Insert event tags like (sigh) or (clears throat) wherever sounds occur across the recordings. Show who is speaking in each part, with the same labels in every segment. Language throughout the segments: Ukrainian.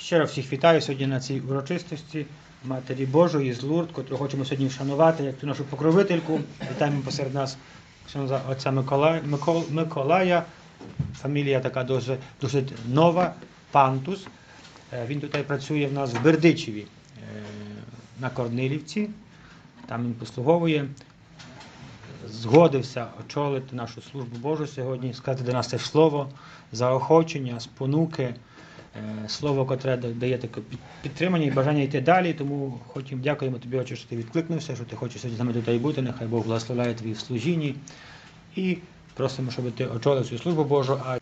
Speaker 1: Щиро всіх вітаю сьогодні на цій урочистості Матері Божої з Лурд, котру хочемо сьогодні вшанувати як ту нашу покровительку. Вітаємо посеред нас отця Миколая, Микол, Миколая. Фамілія така дуже, дуже нова, Пантус. Е, Він тут працює в нас в Бердичеві е, на Корнилівці. Там він послуговує. Згодився очолити нашу службу Божу сьогодні, сказати до нас це слово, заохочення, спонуки, слово, котре дає таке підтримання і бажання йти далі. Тому хотім дякуємо тобі, Отче, що ти відкликнувся, що ти хочеш сьогодні з нами тут бути. Нехай Бог благословляє тобі в служінні. І просимо, щоб ти очолив цю службу Божу. А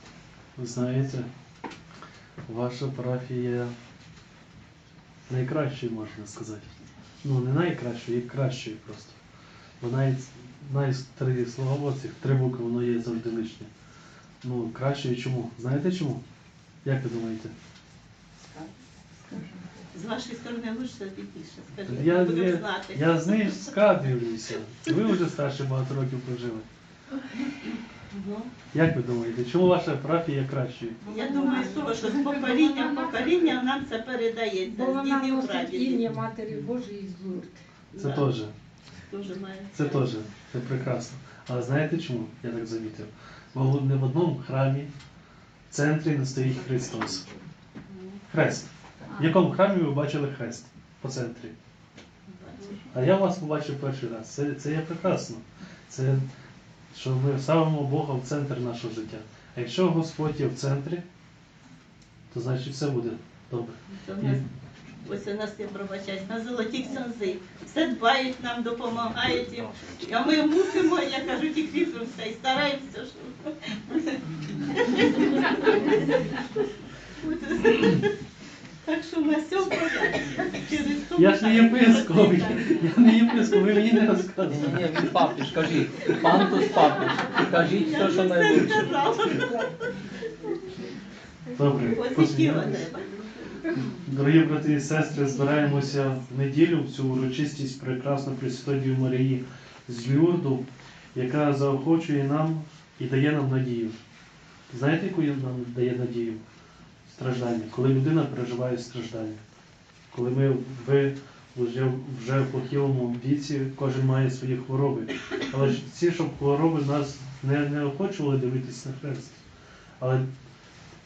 Speaker 2: Ви знаєте, ваша парафія найкращою, можна сказати. Ну, не найкращою, як кращою просто. Навіть три слова, цих три букви, воно є завжди лишнє. Ну, кращою чому? Знаєте чому? Як ви думаєте?
Speaker 3: З вашої сторони лучше більше, скажіть,
Speaker 2: Я,
Speaker 3: будемо
Speaker 2: я,
Speaker 3: знати.
Speaker 2: я з нею дивлюся. Ви вже старше багато років прожили.
Speaker 3: Ну,
Speaker 2: Як ви думаєте, чому ваша парафія кращою?
Speaker 3: я думаю, з того, що з покоління в покоління нам це передається,
Speaker 4: Бо
Speaker 3: з
Speaker 4: вона
Speaker 3: дідів
Speaker 4: носить
Speaker 3: прадідів.
Speaker 4: ім'я Матері Божої з Лурд.
Speaker 2: Це
Speaker 3: Да,
Speaker 2: теж.
Speaker 3: Дуже має.
Speaker 2: Це теж, це прекрасно. Але знаєте чому? Я так замітив. Бо не в одному храмі в центрі не стоїть Христос. Хрест. В якому храмі ви бачили хрест по центрі? А я вас побачив перший раз. Це, це є прекрасно. Це що ми ставимо Бога в центр нашого життя. А якщо Господь є в центрі, то значить все буде добре.
Speaker 3: Нас, ось у нас, я пробачаюсь, на золоті ксензи. Все дбають нам, допомагають їм. А ми мусимо, я кажу, і кріпимося і стараємося, щоб... Так що на то
Speaker 2: Я ж не єпископ, я не єпископ, ви мені не розказуєте.
Speaker 5: ні, він папіж, кажіть. Пантус папіж. Кажіть все, що
Speaker 3: сказала.
Speaker 2: Добре,
Speaker 3: Позитива
Speaker 2: посміялися.
Speaker 3: треба.
Speaker 2: Дорогі брати і сестри, збираємося в неділю в цю урочистість прекрасної Пресвятої Марії з Люрду, яка заохочує нам і дає нам надію. Знаєте, яку нам дає надію? Страждання. Коли людина переживає страждання. Коли ми ви вже, вже в похилому віці, кожен має свої хвороби. Але ж ці, щоб хвороби нас не, не охочували дивитися на хрест. Але,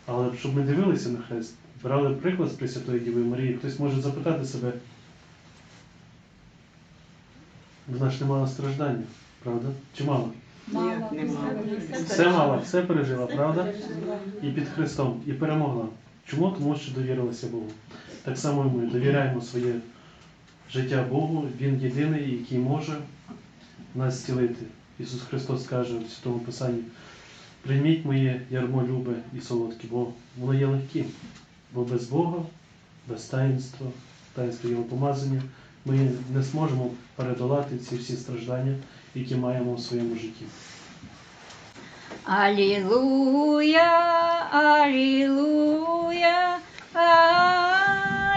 Speaker 2: але щоб ми дивилися на хрест, брали приклад з Пресвятої Діви Марії, хтось може запитати себе, вона ж не мала страждання, правда? Чи мала?
Speaker 3: Не мала.
Speaker 2: Все мала, все пережила, правда? І під Христом, і перемогла. Чому? Тому що довірилася Богу. Так само і ми довіряємо своє життя Богу. Він єдиний, який може нас зцілити. Ісус Христос каже в Святому Писанні: прийміть моє ярмо любе і солодке, бо воно є легким. Бо без Бога, без таїнства, таїнства Його помазання, ми не зможемо передолати ці всі страждання, які маємо в своєму житті.
Speaker 6: Алілуя, алілуя, алілуя.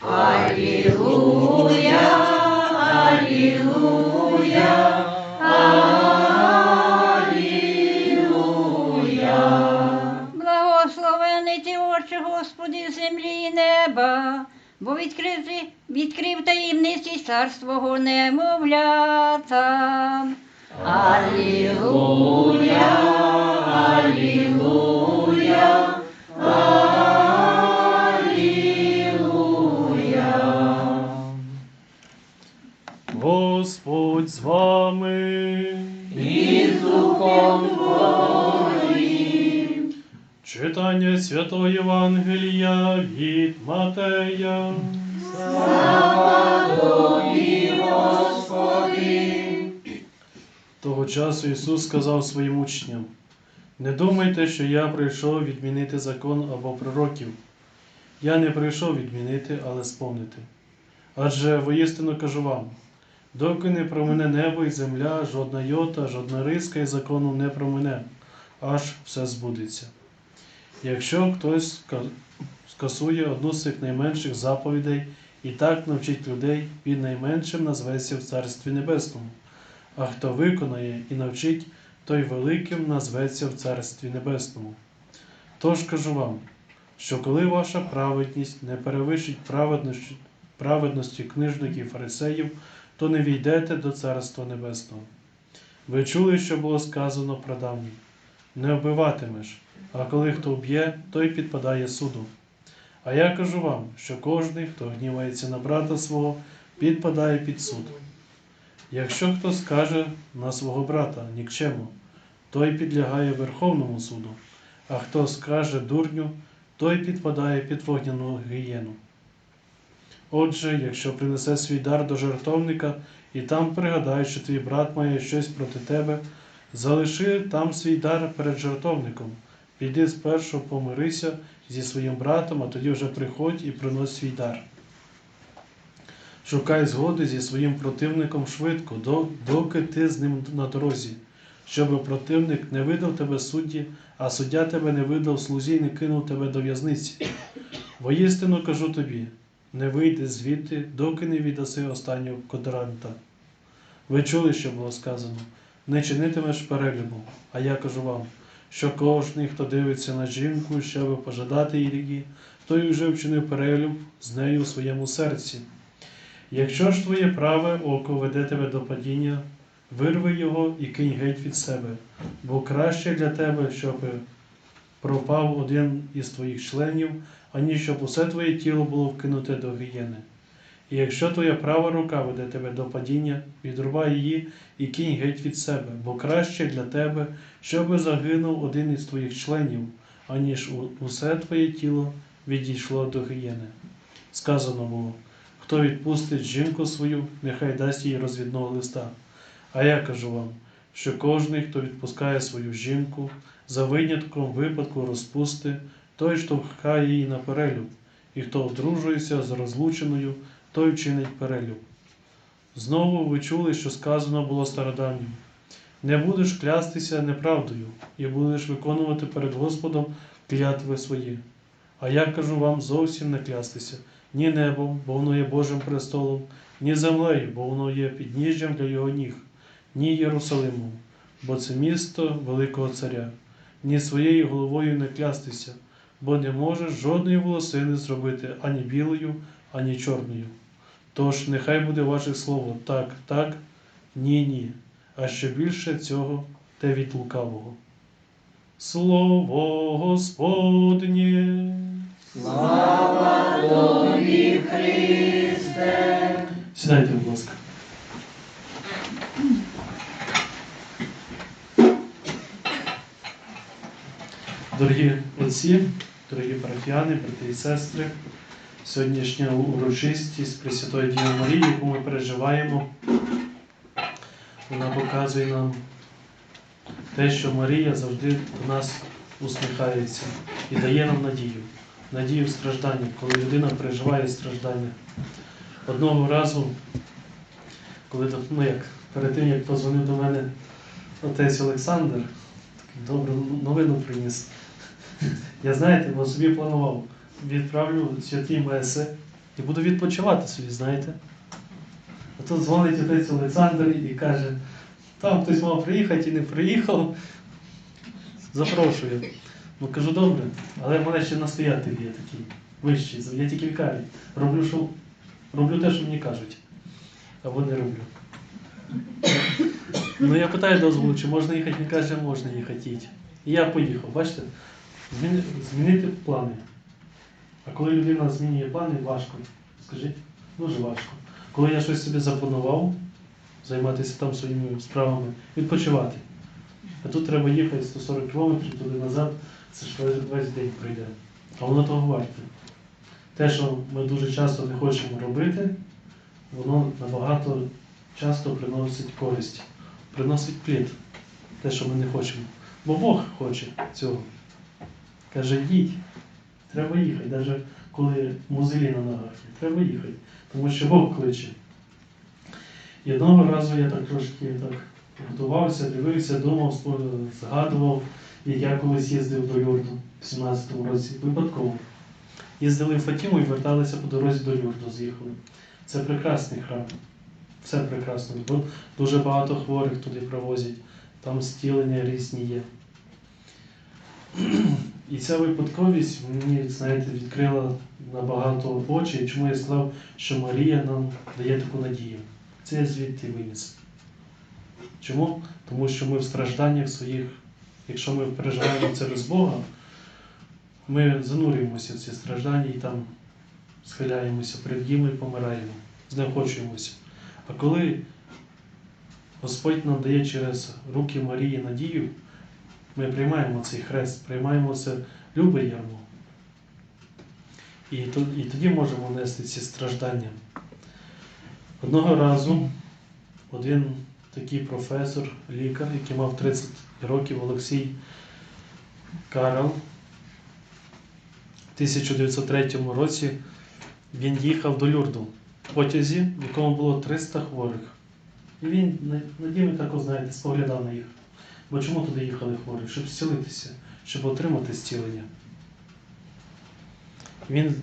Speaker 6: Алілуя, алілуя, Господи, землі і неба, бо відкрив, відкрив таємниці царствого немовлята. Алілуя, алілуя, алілуя.
Speaker 2: Господь з вами.
Speaker 5: І з духом Твоїм.
Speaker 2: Читання Святого Євангелія від Матея.
Speaker 5: Слава Тобі, Господи.
Speaker 2: Того часу Ісус сказав своїм учням: Не думайте, що я прийшов відмінити закон або пророків. Я не прийшов відмінити, але сповнити. Адже воістину кажу вам: доки не промине небо і земля, жодна йота, жодна риска із закону не промине, аж все збудеться. Якщо хтось скасує одну з цих найменших заповідей і так навчить людей, він найменшим назветься в Царстві Небесному. А хто виконає і навчить, той великим назветься в Царстві Небесному. Тож кажу вам, що коли ваша праведність не перевищить праведності, праведності книжників фарисеїв, то не війдете до Царства Небесного. Ви чули, що було сказано про давніх. Не вбиватимеш, а коли хто вб'є, той підпадає суду. А я кажу вам, що кожний, хто гнівається на брата свого, підпадає під суд. Якщо хто скаже на свого брата нікчему, той підлягає Верховному суду, а хто скаже дурню, той підпадає під вогняну гієну. Отже, якщо принесе свій дар до жертовника і там пригадає, що твій брат має щось проти тебе, залиши там свій дар перед жертовником. Піди спершу помирися зі своїм братом, а тоді вже приходь і принось свій дар. Шукай згоди зі своїм противником швидко, доки ти з ним на дорозі, щоб противник не видав тебе судді, а суддя тебе не видав слузі і не кинув тебе до в'язниці. Воістину кажу тобі, не вийди звідти, доки не віддаси останнього кодранта. Ви чули, що було сказано, не чинитимеш перелюбу, а я кажу вам, що кожний, хто дивиться на жінку, щоб пожадати її, той уже вчинив перелюб з нею у своєму серці. Якщо ж твоє праве око веде тебе до падіння, вирви його і кинь геть від себе, бо краще для тебе, щоб пропав один із твоїх членів, аніж щоб усе твоє тіло було вкинуте до гієни. І якщо твоя права рука веде тебе до падіння, відрубай її і кинь геть від себе, бо краще для тебе, щоби загинув один із твоїх членів, аніж усе твоє тіло відійшло до гієни. Сказано було, хто відпустить жінку свою, нехай дасть їй розвідного листа. А я кажу вам, що кожний, хто відпускає свою жінку, за винятком випадку розпусти, той штовхає її на перелюб, і хто одружується з розлученою, той чинить перелюб. Знову ви чули, що сказано було стародавнім. Не будеш клястися неправдою, і будеш виконувати перед Господом клятви свої. А я кажу вам зовсім не клястися ні небом, бо воно є Божим престолом, ні землею, бо воно є підніжжям для його ніг, ні Єрусалимом, бо це місто Великого Царя, ні своєю головою не клястися, бо не можеш жодної волосини зробити ані білою, ані чорною. Тож нехай буде ваше слово так, так, ні, ні, а ще більше цього те від лукавого. Слово Господнє. Сідайте, будь ласка. Дорогі отці, дорогі парафіяни, брати і сестри, сьогоднішня урочистість Пресвятої Діви Марії, яку ми переживаємо, вона показує нам те, що Марія завжди до нас усміхається і дає нам надію. Надію в стражданні, коли людина переживає страждання. Одного разу, коли ну як, перед тим, як позвонив до мене отець Олександр, такий добру новину приніс. Я знаєте, бо собі планував, відправлю святі меси і буду відпочивати собі, знаєте. А тут дзвонить отець Олександр і каже, там хтось мав приїхати і не приїхав. Запрошую. Ну кажу, добре, але в мене ще настоятель є такий вищий, я тільки вікарій. Роблю, що, роблю те, що мені кажуть. Або не роблю. Ну я питаю дозволу, чи можна їхати, він каже, можна їхати. І я поїхав, бачите? Змінити плани. А коли людина змінює плани, важко. Скажіть, дуже важко. Коли я щось собі запланував, займатися там своїми справами, відпочивати. А тут треба їхати 140 кілометрів туди назад, це ж весь, день пройде. А воно того варте. Те, що ми дуже часто не хочемо робити, воно набагато часто приносить користь, приносить плід. Те, що ми не хочемо. Бо Бог хоче цього. Каже, йдіть, треба їхати, навіть коли музелі на ногах треба їхати, тому що Бог кличе. І одного разу я так трошки так готувався, дивився, думав, згадував, як я колись їздив до Юрду в 17-му році, випадково. Їздили в Фатіму і верталися по дорозі до Юрду, з'їхали. Це прекрасний храм. Все прекрасно. Дуже багато хворих туди провозять, там стілення різні є. І ця випадковість мені, знаєте, відкрила набагато очі, чому я сказав, що Марія нам дає таку надію. Це я звідти виніс. Чому? Тому що ми в стражданнях своїх, якщо ми переживаємо через Бога, ми занурюємося в ці страждання і там схиляємося перед і помираємо, знеохочуємося. А коли Господь нам дає через руки Марії надію, ми приймаємо цей хрест, приймаємо це любе ярмо. І, тоді можемо нести ці страждання. Одного разу один такий професор, лікар, який мав 30 років, Олексій Карл, в 1903 році він їхав до Люрду в потязі, в якому було 300 хворих. І він на- надіями також, знаєте, споглядав на їх. Бо чому туди їхали хворі? Щоб зцілитися, щоб отримати зцілення. Він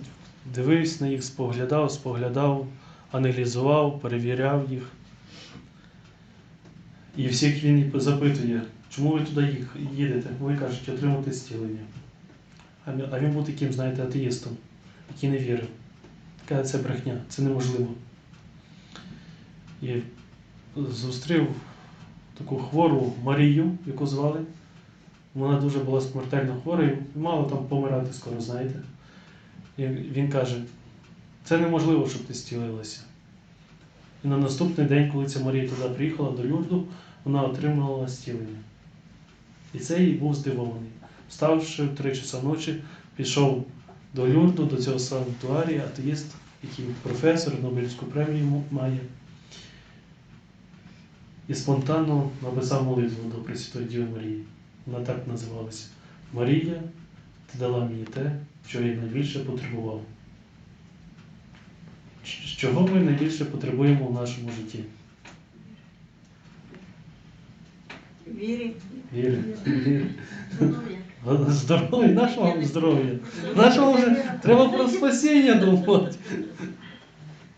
Speaker 2: дивився на їх, споглядав, споглядав, аналізував, перевіряв їх. І всіх він запитує, чому ви туди їдете? Вони кажуть, отримати зцілення. А він був таким, знаєте, атеїстом, який не вірив. Каже, це брехня, це неможливо. І зустрів таку хвору Марію, яку звали. Вона дуже була смертельно хвора і мала там помирати скоро, знаєте. І він каже, це неможливо, щоб ти зцілилася. І на наступний день, коли ця Марія туди приїхала до Люрду, вона отримала зцілення. І цей був здивований. Вставши в три часа ночі, пішов до Люрду, до цього санктуарія, атеїст, який професор, Нобелівську премію має. І спонтанно написав молитву до Пресвятої Діви Марії. Вона так називалася. Марія, ти дала мені те, що я найбільше потребував. Чого ми найбільше потребуємо в нашому житті?
Speaker 3: Вірі.
Speaker 2: Віри. Віри.
Speaker 3: здоров'я.
Speaker 2: Здоров'я, нашого вам здоров'я. Нашого вже треба про спасіння думати.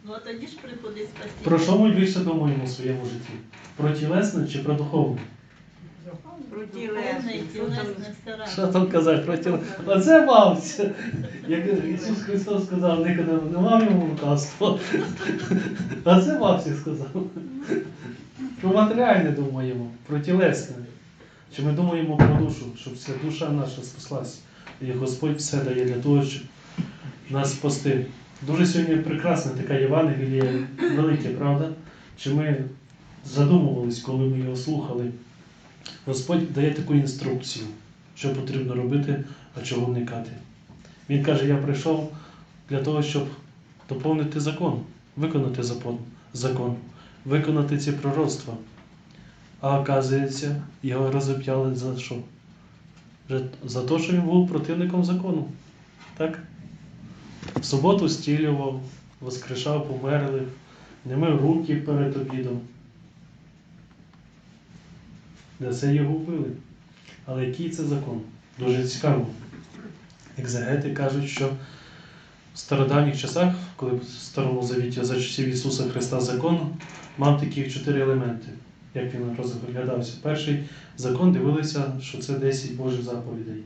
Speaker 3: Ну а тоді ж приходить спасіння.
Speaker 2: Про що ми більше думаємо в своєму житті? Про тілесне чи про духовне?
Speaker 3: І тілесне.
Speaker 2: Що там казати про тілесне? Оце мався. Як Ісус Христос сказав, не мав йому лукавство. А (laughs) це мався сказав. Про матеріальне думаємо, про тілесне. Чи ми думаємо про душу, щоб ця душа наша спаслась. І Господь все дає для того, щоб нас спасти. Дуже сьогодні прекрасна така Євангелія, велике, правда? Чи ми задумувались, коли ми його слухали? Господь дає таку інструкцію, що потрібно робити, а чого уникати. Він каже: Я прийшов для того, щоб доповнити закон, виконати закон, виконати ці пророцтва. А оказується, його розіп'яли за що? За те, що він був противником закону. Так? В суботу стілював, воскрешав померлих, не мив руки перед обідом. За це його вбили. Але який це закон? Дуже цікаво. Екзегети кажуть, що в стародавніх часах, коли в Старому Завіті за часів Ісуса Христа закон мав таких чотири елементи, як він розглядався. Перший закон дивилися, що це 10 Божих заповідей.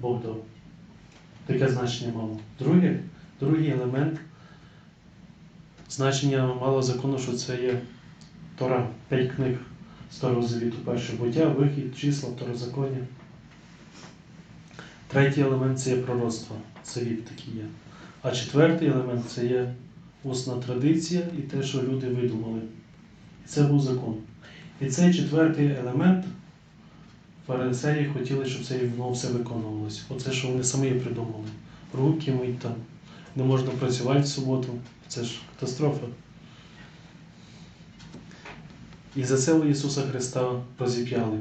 Speaker 2: Бог дав. Таке значення мало. Друге, другий елемент значення мало закону, що це є Тора, п'ять книг Старого Завіту, перше буття, вихід, числа, второзаконня. Третій елемент це є пророцтво, завіт такий є. А четвертий елемент це є усна традиція і те, що люди видумали. І це був закон. І цей четвертий елемент фарисеї хотіли, щоб це воно все виконувалося. Оце, що вони самі придумали. Руки мить там, не можна працювати в суботу. Це ж катастрофа. І за це Ісуса Христа розіп'яли.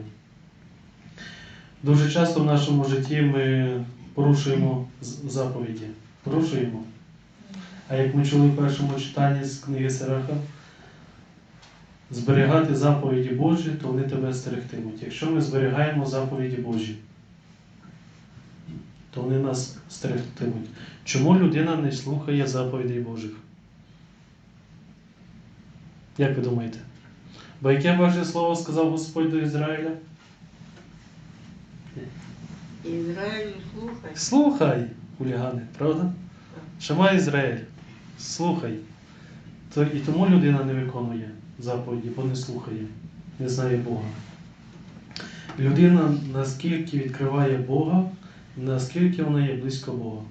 Speaker 2: Дуже часто в нашому житті ми порушуємо заповіді. Порушуємо. А як ми чули в першому читанні з книги Сираха, зберігати заповіді Божі, то вони тебе стерегтимуть. Якщо ми зберігаємо заповіді Божі, то вони нас стерегтимуть. Чому людина не слухає заповідей Божих? Як ви думаєте? Бо яке Боже Слово сказав Господь до Ізраїля?
Speaker 3: Ізраїлю слухай.
Speaker 2: Слухай, хулігани, правда? Шама Ізраїль, слухай. То, і тому людина не виконує заповіді, бо не слухає, не знає Бога. Людина наскільки відкриває Бога, наскільки вона є близько Бога.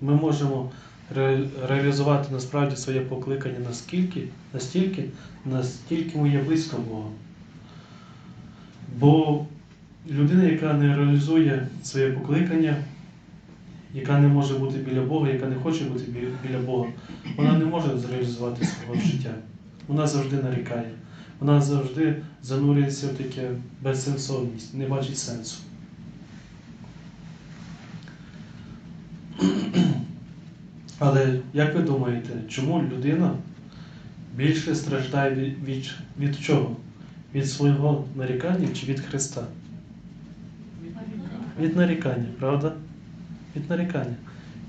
Speaker 2: Ми можемо ре- реалізувати насправді своє покликання наскільки, настільки, настільки ми є близько Бога. Бо людина, яка не реалізує своє покликання, яка не може бути біля Бога, яка не хоче бути біля Бога, вона не може зреалізувати свого життя. Вона завжди нарікає. Вона завжди занурюється в таке безсенсовність, не бачить сенсу. (clears throat) Але як ви думаєте, чому людина більше страждає від, від, від чого? Від свого нарікання чи від Христа? Від нарікання, правда? Від нарікання.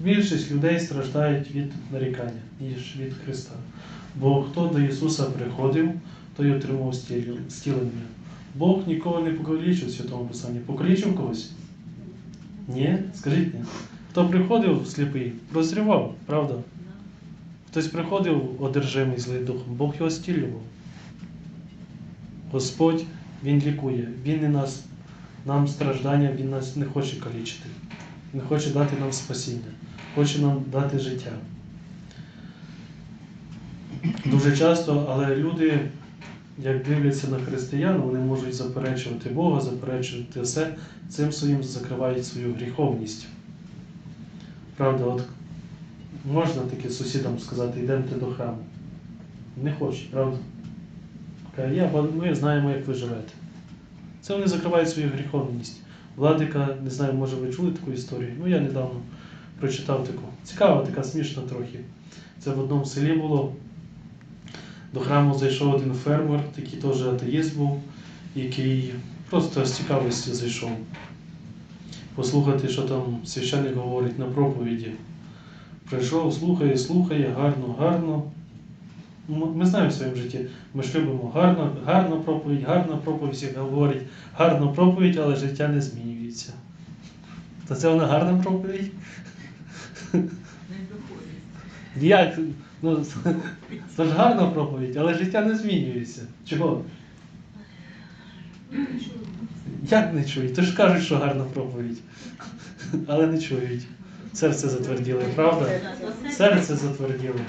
Speaker 2: Більшість людей страждають від нарікання, ніж від Христа. Бо хто до Ісуса приходив, той отримав зцілення. Бог нікого не покалічив в Святому Писанні. Покалічив когось? Ні? Скажіть ні. Хто приходив сліпий, прозрівав, правда? Хтось приходив одержимий злий духом, Бог його стілював. Господь, Він лікує, Він не нас, нам страждання, Він нас не хоче калічити. Він хоче дати нам спасіння, хоче нам дати життя. Дуже часто, але люди, як дивляться на християн, вони можуть заперечувати Бога, заперечувати все, цим своїм закривають свою гріховність. Правда, от можна таке сусідам сказати, йдемте до храму. Не хочуть, правда? Каже, я, ми знаємо, як ви живете. Це вони закривають свою гріховність. Владика, не знаю, може ви чули таку історію. Ну, я недавно прочитав таку. Цікава, така смішна трохи. Це в одному селі було. До храму зайшов один фермер, такий теж атеїст був, який просто з цікавості зайшов. Послухати, що там священник говорить на проповіді. Прийшов, слухає, слухає, гарно, гарно. Ми знаємо в своєму житті, ми ж любимо гарно, гарна проповідь, гарна проповідь, всі говорять, гарна проповідь, але життя не змінюється. То це вона гарна проповідь? Як? Ну, це ж гарна проповідь, але життя не змінюється. Чого? Як не чують? То ж кажуть, що гарна проповідь. Але не чують. Серце затверділо, правда? Серце затверділо.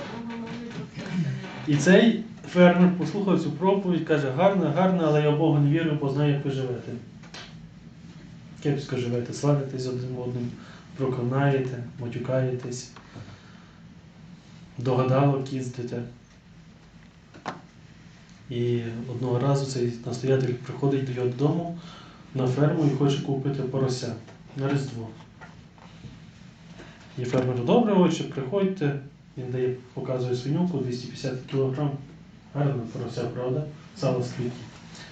Speaker 2: І цей фермер послухав цю проповідь, каже, гарна, гарна, але я в Бога не вірю, бо знаю, як ви живете. Кепсько живете, сваритесь один одним, проклинаєте, матюкаєтесь, догадалок їздите. І одного разу цей настоятель приходить до його додому на ферму і хоче купити порося на Різдво. І фермер, добре, отче, приходьте. Він дає, показує свинюку 250 кг. Гарна порося, правда? Сало скільки.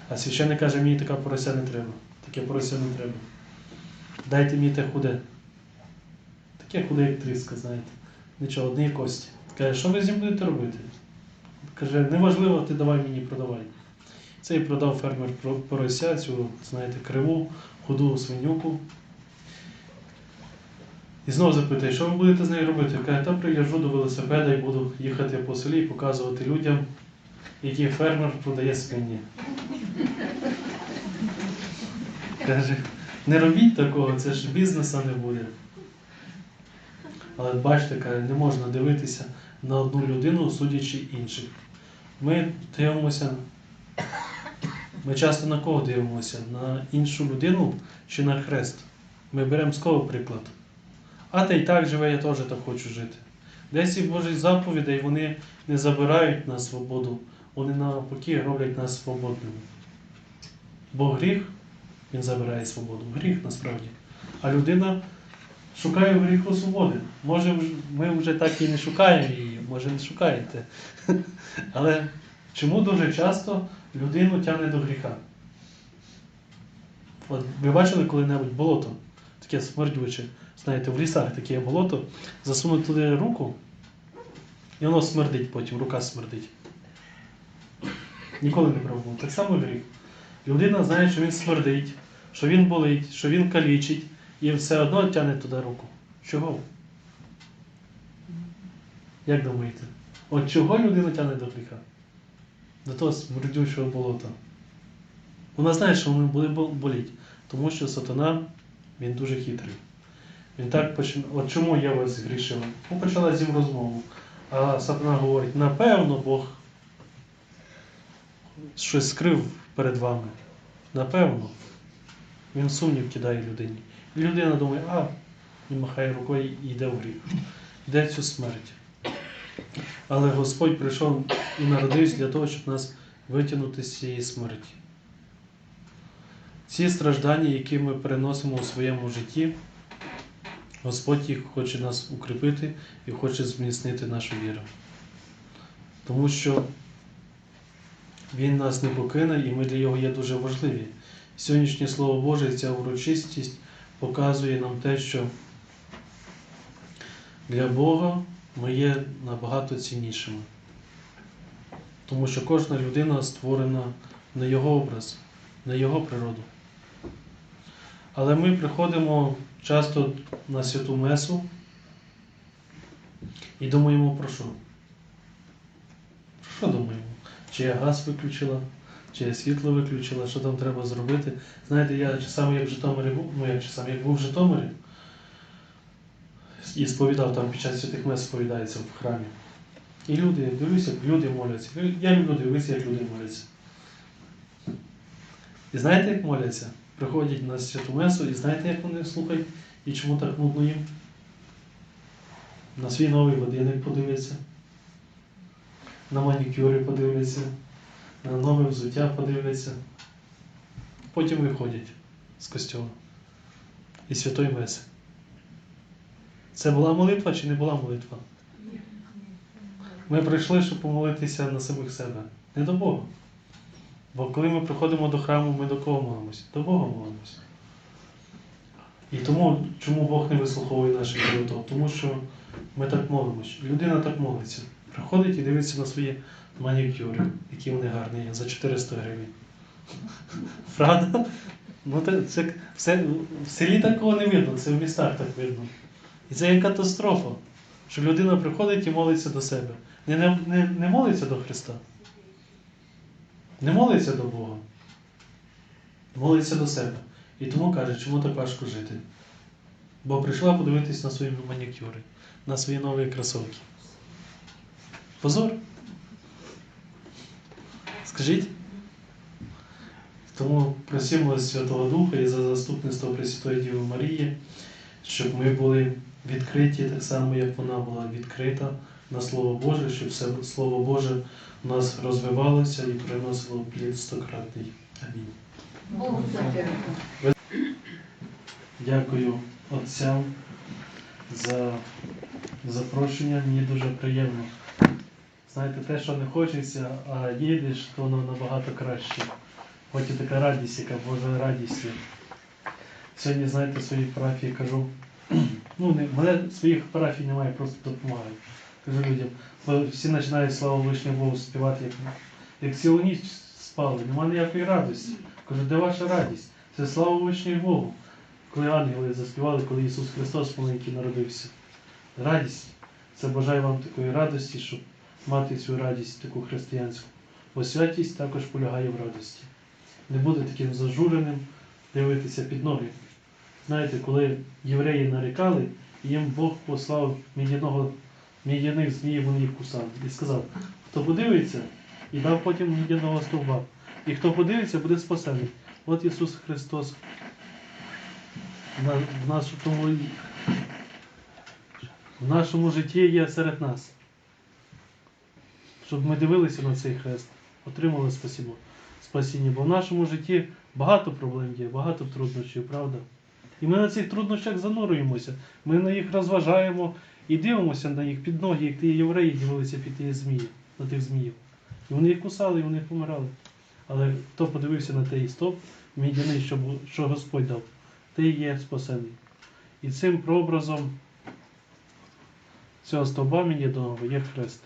Speaker 2: А священник каже, мені така порося не треба. Таке порося не треба. Дайте мені те худе. Таке худе, як тріска, знаєте. Нічого, одні кості. Каже, що ви з ним будете робити? Каже, неважливо, ти давай мені продавай. Цей продав фермер порося, цю, знаєте, криву, худу свинюку. І знову запитує, що ви будете з нею робити? Каже, та приїжджу до велосипеда і буду їхати по селі і показувати людям, який фермер продає свині. Каже, не робіть такого, це ж бізнесу не буде. Але бачите, каже, не можна дивитися на одну людину, судячи інших. Ми дивимося, ми часто на кого дивимося? На іншу людину чи на хрест. Ми беремо з кого приклад. А та й так живе, я теж так хочу жити. Десь і Божі заповідей вони не забирають нас свободу, вони навпаки роблять нас свободними. Бо гріх, він забирає свободу. Гріх насправді. А людина шукає в гріху свободи. Може, ми вже так і не шукаємо її, може не шукаєте. (laughs) Але чому дуже часто людину тягне до гріха? От ви бачили коли-небудь болото? Таке смердюче. Знаєте, в лісах таке болото, засунуть туди руку, і воно смердить потім, рука смердить. Ніколи не пробував. Так само гріх. Людина знає, що він смердить, що він болить, що він калічить, і все одно тягне туди руку. Чого? Як думаєте? От чого людина тягне до гріха? До того смердючого болота. Вона знає, що воно буде бол- боліть, тому що сатана він дуже хитрий. Він так починає. От чому я вас згрішила? Ну, почала з ним розмову. А сатана говорить, напевно, Бог щось скрив перед вами. Напевно. Він сумнів кидає людині. І людина думає, а, і махає рукою і йде в гріх. Йде цю смерть. Але Господь прийшов і народився для того, щоб нас витягнути з цієї смерті. Ці страждання, які ми переносимо у своєму житті, Господь їх хоче нас укріпити і хоче зміцнити нашу віру. Тому що Він нас не покине, і ми для Його є дуже важливі. Сьогоднішнє Слово Боже, ця урочистість показує нам те, що для Бога ми є набагато ціннішими. Тому що кожна людина створена на Його образ, на Його природу. Але ми приходимо часто на святу Месу і думаємо про що? Про що думаємо? Чи я газ виключила, чи я світло виключила, що там треба зробити. Знаєте, я часами як в Житомирі був, ну як часами як був в Житомирі і сповідав там під час святих мес сповідається в храмі. І люди, дивлюся, як люди моляться. Я люблю дивитися, як люди моляться. І знаєте, як моляться? Приходять на святу месу, і знаєте, як вони слухають і чому так нудно їм? На свій новий годинник подивляться, на манікюри подивляться, на нове взуття подивляться. Потім виходять з костюма і святої меси. Це була молитва чи не була молитва? Ми прийшли, щоб помолитися на самих себе, не до Бога. Бо коли ми приходимо до храму, ми до кого молимося? До Бога молимося. І тому, чому Бог не вислуховує наших молитв? Тому що ми так молимося. Людина так молиться. Приходить і дивиться на свої манікюри, які вони гарні за 400 гривень. Правда? Ну, це, це в селі такого не видно, це в містах так видно. І це є катастрофа, що людина приходить і молиться до себе. Не, не, не, молиться до Христа. Не молиться до Бога. Молиться до себе. І тому каже, чому так важко жити. Бо прийшла подивитись на свої манікюри, на свої нові кросовки. Позор. Скажіть. Тому просимо Святого Духа і за заступництво Пресвятої Діви Марії, щоб ми були відкриті так само, як вона була відкрита на Слово Боже, щоб все Слово Боже в нас розвивалося і приносило плід стократний. Амінь. Дякую отцям за запрошення. Мені дуже приємно. Знаєте, те, що не хочеться, а їдеш, то воно набагато краще. Потім така радість, яка Божа радість. Сьогодні, знаєте, своїй парафії кажу. Ну, не, мене своїх парафій немає, просто допомагаю. Кажу людям, бо всі починають слава Вишнього Богу співати, як, як цілу ніч спали, немає ніякої радості. Кажу, де ваша радість? Це слава Вишнього Богу. Коли ангели заспівали, коли Ісус Христос маленький народився. Радість. Це бажаю вам такої радості, щоб мати цю радість таку християнську. Бо святість також полягає в радості. Не бути таким зажуреним, дивитися під ноги. Знаєте, коли євреї нарікали, їм Бог послав мідяного, мідяних зміїв, вони їх кусали. І сказав, хто подивиться, і дав потім мідяного стовба. І хто подивиться, буде спасений. От Ісус Христос в, нашому, в нашому житті є серед нас. Щоб ми дивилися на цей хрест, отримали спасіння. Бо в нашому житті багато проблем є, багато труднощів, правда? І ми на цих труднощах занурюємося, ми на їх розважаємо і дивимося на їх під ноги, як ті євреї дивилися під ті змії, на тих зміїв. І вони їх кусали, і вони помирали. Але хто подивився на той стоп, мідяний, що, що Господь дав, ти є спасений. І цим прообразом цього стовба мідяного є хрест.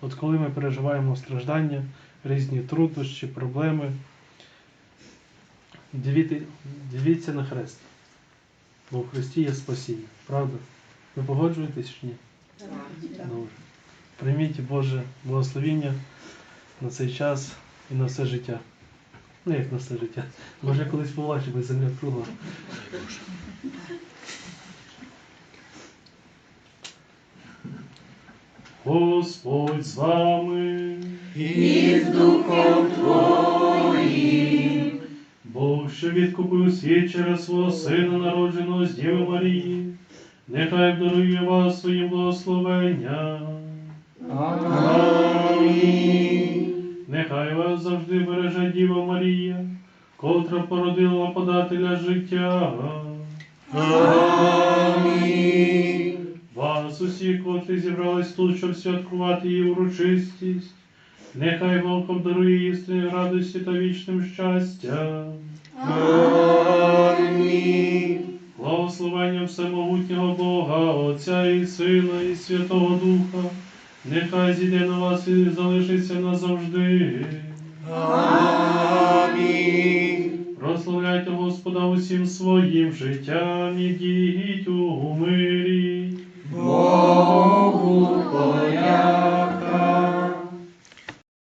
Speaker 2: От коли ми переживаємо страждання, різні труднощі, проблеми, дивіться на хрест. Бо в Христі є спасіння. Правда? Ви погоджуєтесь чи ні? Добре. Прийміть Боже благословіння на цей час і на все життя. Ну, як на все життя. Може, колись побачимо земля кругла. Господь з вами. І з Духом Твоїм. Бог, що відкупив світ через свого Сина, народженого з Діви Марії, нехай дарує вас своїм благословенням. Нехай вас завжди береже Діва Марія, котра породила подателя життя. Вас усіх, котрі зібрались тут, щоб святкувати її урочистість. Нехай Волком дарує істинні радості та вічним щастя. Амінь. Благословенням всемогутнього Бога, Отця і Сина, і Святого Духа. Нехай зійде на вас і залишиться назавжди. Амінь. Прославляйте Господа усім своїм життям і діть у мирі. Богу поля.